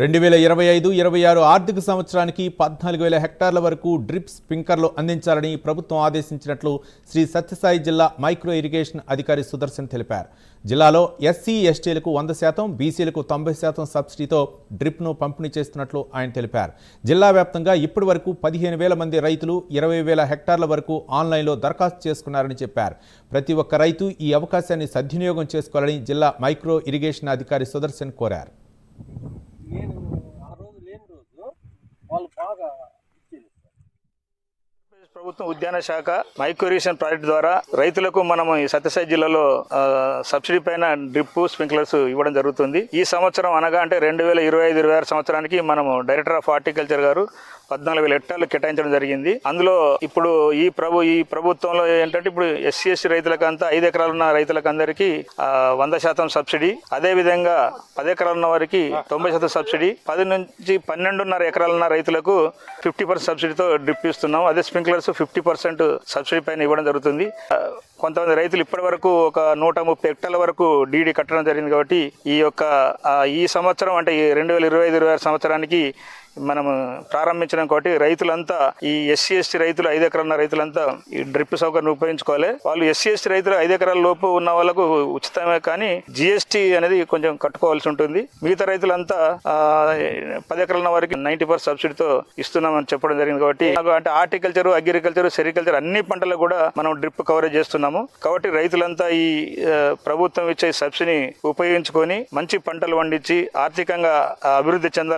రెండు వేల ఇరవై ఐదు ఇరవై ఆరు ఆర్థిక సంవత్సరానికి పద్నాలుగు వేల హెక్టార్ల వరకు డ్రిప్ స్ప్రింకర్లు అందించాలని ప్రభుత్వం ఆదేశించినట్లు శ్రీ సత్యసాయి జిల్లా మైక్రో ఇరిగేషన్ అధికారి సుదర్శన్ తెలిపారు. జిల్లాలో ఎస్సీ ఎస్టీలకు వంద శాతం బీసీలకు తొంభై శాతం సబ్సిడీతో డ్రిప్ను పంపిణీ చేస్తున్నట్లు ఆయన తెలిపారు. జిల్లా వ్యాప్తంగా ఇప్పటి వరకు పదిహేను వేల మంది రైతులు ఇరవై వేల హెక్టార్ల వరకు ఆన్లైన్లో దరఖాస్తు చేసుకున్నారని చెప్పారు. ప్రతి ఒక్క రైతు ఈ అవకాశాన్ని సద్వినియోగం చేసుకోవాలని జిల్లా మైక్రో ఇరిగేషన్ అధికారి సుదర్శన్ కోరారు. ప్రభుత్వం ఉద్యాన శాఖ మైక్రోరేషన్ ప్రాజెక్ట్ ద్వారా రైతులకు మనం ఈ సత్యసాయి జిల్లాలో సబ్సిడీ పైన డ్రిప్ స్ప్రింక్లర్స్ ఇవ్వడం జరుగుతుంది. ఈ సంవత్సరం అనగా అంటే రెండు వేల ఇరవై ఐదు ఇరవై ఆరు సంవత్సరానికి మనము డైరెక్టర్ ఆఫ్ హార్టికల్చర్ గారు పద్నాలుగు వేల హెక్టార్లు కేటాయించడం జరిగింది. అందులో ఇప్పుడు ఈ ప్రభు ఈ ప్రభుత్వంలో ఏంటంటే ఇప్పుడు ఎస్సీ ఎస్టీ రైతులకు అంతా ఐదు ఎకరాలు ఉన్న రైతులకు అందరికీ వంద శాతం సబ్సిడీ. అదే విధంగా పది ఎకరాలు ఉన్న వారికి తొంభై శాతం సబ్సిడీ. పది నుంచి పన్నెండున్నర ఎకరాలు ఉన్న రైతులకు ఫిఫ్టీ పర్సెంట్ సబ్సిడీతో డ్రిప్ ఇస్తున్నాం. అదే స్ప్రింక్లర్స్ ఫిఫ్టీ పర్సెంట్ సబ్సిడీ పైన ఇవ్వడం జరుగుతుంది. కొంతమంది రైతులు ఇప్పటి వరకు ఒక నూట ముప్పై హెక్టార్ల వరకు డీడీ కట్టడం జరిగింది కాబట్టి ఈ యొక్క ఈ సంవత్సరం అంటే ఈ రెండు వేల ఇరవై ఐదు ఇరవై ఆరు సంవత్సరానికి మనం ప్రారంభించడం కాబట్టి రైతులంతా ఈ ఎస్సీ ఎస్టీ రైతులు ఐదు ఎకరాల రైతులంతా ఈ డ్రిప్ సౌకర్యం ఉపయోగించుకోవాలి. వాళ్ళు ఎస్సీ ఎస్టీ రైతులు ఐదు ఎకరాల లోపు ఉన్న వాళ్ళకు ఉచితమే కానీ జిఎస్టీ అనేది కొంచెం కట్టుకోవాల్సి ఉంటుంది. మిగతా రైతులంతా పది ఎకరాల ఉన్న వారికి నైన్టీ పర్సెంట్ సబ్సిడీతో ఇస్తున్నామని చెప్పడం జరిగింది కాబట్టి అంటే హార్టికల్చర్ అగ్రికల్చర్ సెరికల్చర్ అన్ని పంటలకు కూడా మనం డ్రిప్ కవరేజ్ చేస్తున్నాము. కాబట్టి రైతులంతా ఈ ప్రభుత్వం ఇచ్చే సబ్సిడీని ఉపయోగించుకొని మంచి పంటలు పండించి ఆర్థికంగా అభివృద్ధి చెందాలి